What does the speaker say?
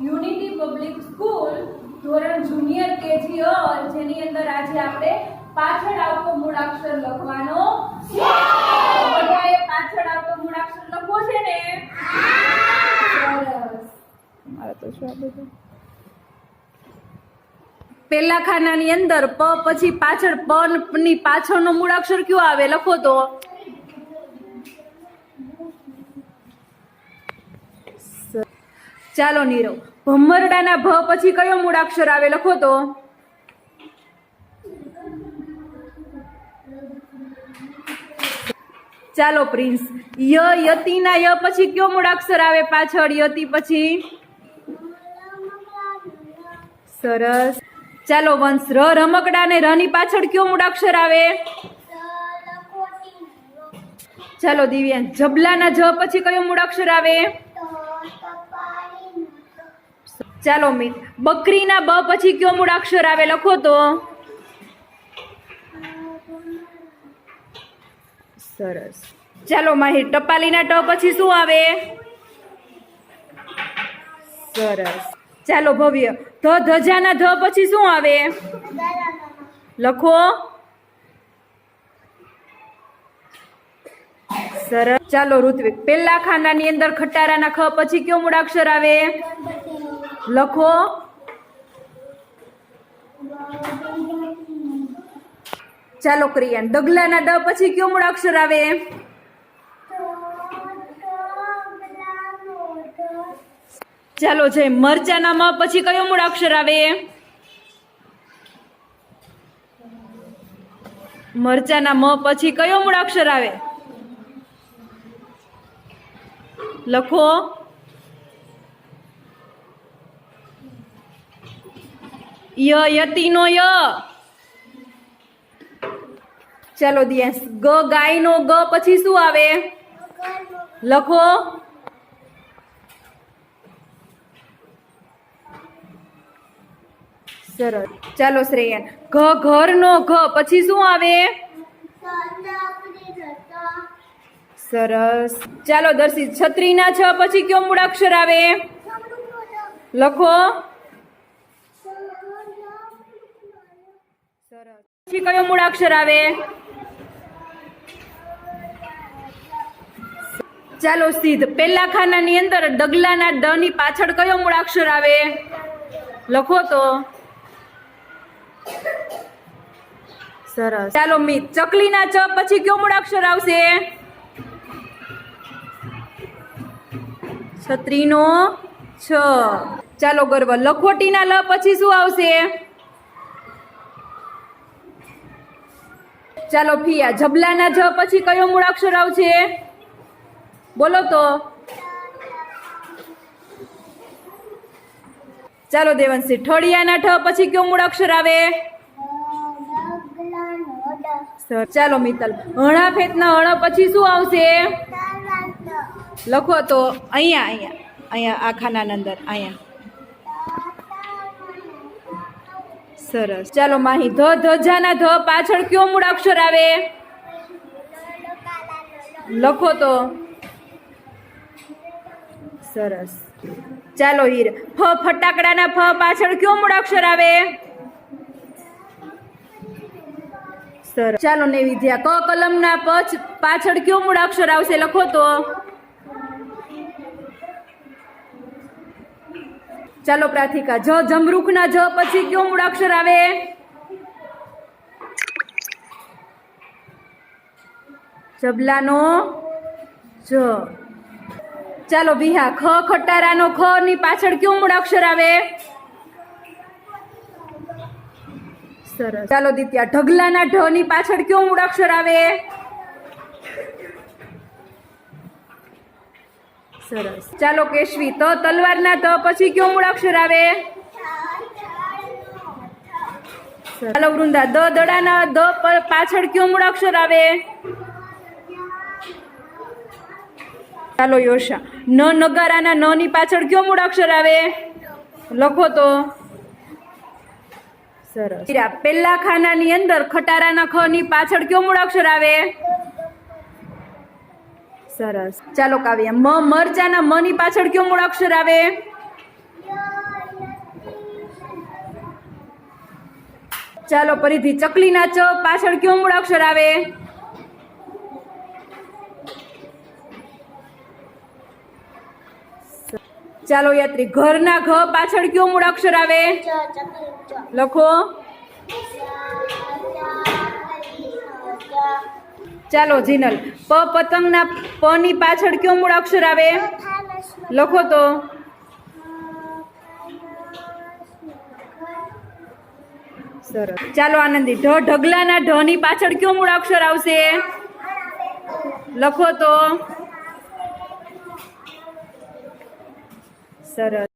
Unity public school ધોરણ junior KG all જેની અંદર આજે આપણે પાછળ આવતો મૂળાક્ષર લખવાનો છે. બધાએ પાછળ આવતો મૂળાક્ષર લખવો છે ને? મારે તો શું બધું પેલા ખાનાની અંદર પ પછી પાછળ પ ની પાછળનો મૂળાક્ષર કયો આવે? લખો તો. ચાલો નીરવ. ભમરડાના ભ પછી કયો મૂળાક્ષર આવે? લખો તો. ચાલો પ્રિન્સ. ય, યતિના ય પછી કયો મૂળાક્ષર આવે પાછળ? યતિ પછી? સરસ. ચાલો વંશ, ર, રમકડા ને રની પાછળ કયો મૂળાક્ષર આવે? ચાલો દિવ્યાંગ, જબલાના જ પછી કયો મૂળાક્ષર આવે? ચાલો મિત, બકરીના બ પછી કયો મૂળાક્ષર આવે લખો તો? સરસ. ચાલો માહિત ટપાલીના ટ પછી શું આવે? સરસ. ચાલો ભવ્ય, ધ, ધજાના ધ પછી શું આવે? લખો. સરસ. ચાલો ઋત્વિક પેલા ખાનાની અંદર ખટારાના ખ પછી કયો મૂળાક્ષર આવે? લખો. ચાલો ક્રિયાન. ડગલાના ડ પછી કયો મૂળાક્ષર આવે? ચાલો છે મરચાના મ પછી કયો મૂળાક્ષર આવે? મરચાના મ પછી કયો મૂળાક્ષર આવે? લખો. યતિનો ય. ચાલો દિયાસ ગ ગાયનો ગ પછી શું આવે? લખો. સરસ. ચાલો શ્રેયન ઘ, ઘરનો ઘ પછી શું આવે? સરસ. ચાલો દર્શિત, છત્રીના છ પછી કયો મૂળાક્ષર આવે? લખો સરસ પછી કયો મૂળાક્ષર આવે? ચાલો સિદ્ધ પેલા ખાનાની અંદર ડગલાના ડ ની પાછળ કયો મૂળાક્ષર આવે? લખો તો. સરસ. ચાલો મિત. ચકલીના ચ પછી કયો મૂળાક્ષર આવશે? છત્રીનો છ. ચાલો ગર્વ. લખોટીના લ પછી શું આવશે? ચાલો ફિયા જબલાના જ પછી કયો મૂળાક્ષર આવશે? બોલો તો. ચાલો દેવંશી ઠળિયાના ઠ પછી કયો મૂળાક્ષર આવે? ચાલો મિત્તલ હણા ફેતના હણ પછી શું આવશે? લખો તો અહીંયા અહીંયા અહીંયા આ ખાનાના અંદર અહીંયા. સરસ. ચાલો માહી, ધ ધજાના ધ, પાછળ કયો મૂળાક્ષર આવે? લખો તો. સરસ. ચાલો હીર. ફ ફટાકડાના ફ પાછળ કયો મૂળાક્ષર આવે? સરસ. ચાલો ને વિદ્યા ક, કલમના પછ પાછળ કયો મૂળાક્ષર આવશે? લખો તો. ચાલો પ્રાથિકા જ જમરૂખના જ પછી કયો મૂળાક્ષર આવે? જબલાનો જ. ચાલો બિહા ખ ખટારાનો, ખ ની પાછળ કયો મૂળાક્ષર આવે? સરસ. ચાલો દિત્યા, ઢગલાના ઢ ની પાછળ કયો મૂળાક્ષર આવે? સરસ. ચાલો કેશવી તલવાર તલવારના ત પછી કયો મૂળાક્ષર આવે? ચાલો વૃંદા, દ દડાના દ પાછળ કયો મૂળાક્ષર આવે? ચાલો યોશા, ન નગારાના ન ની પાછળ કયો મૂળાક્ષર આવે? લખો તો. સરસ. પેલા ખાનાની અંદર ખટારાના ખ ની પાછળ કયો મૂળાક્ષર આવે? સરસ. ચાલો કાવ્ય મ મરચાના મ ની પાછળ કયો મૂળ અક્ષર આવે? ચાલો ફરીથી ચકલી ચ પાછળ કયો મૂળ અક્ષર આવે? ચાલો યાત્રી ઘરના ઘ પાછળ કયો મૂળ અક્ષર આવે? લખો. ચાલો, જીનલ. પ પતંગના પ ની પાછળ કયો મૂળાક્ષર આવે? લખો તો. સરસ. ચાલો, આનંદી. ઢ, ઢગલાના ઢ ની પાછળ કયો મૂળાક્ષર આવશે? લખો તો. સરસ.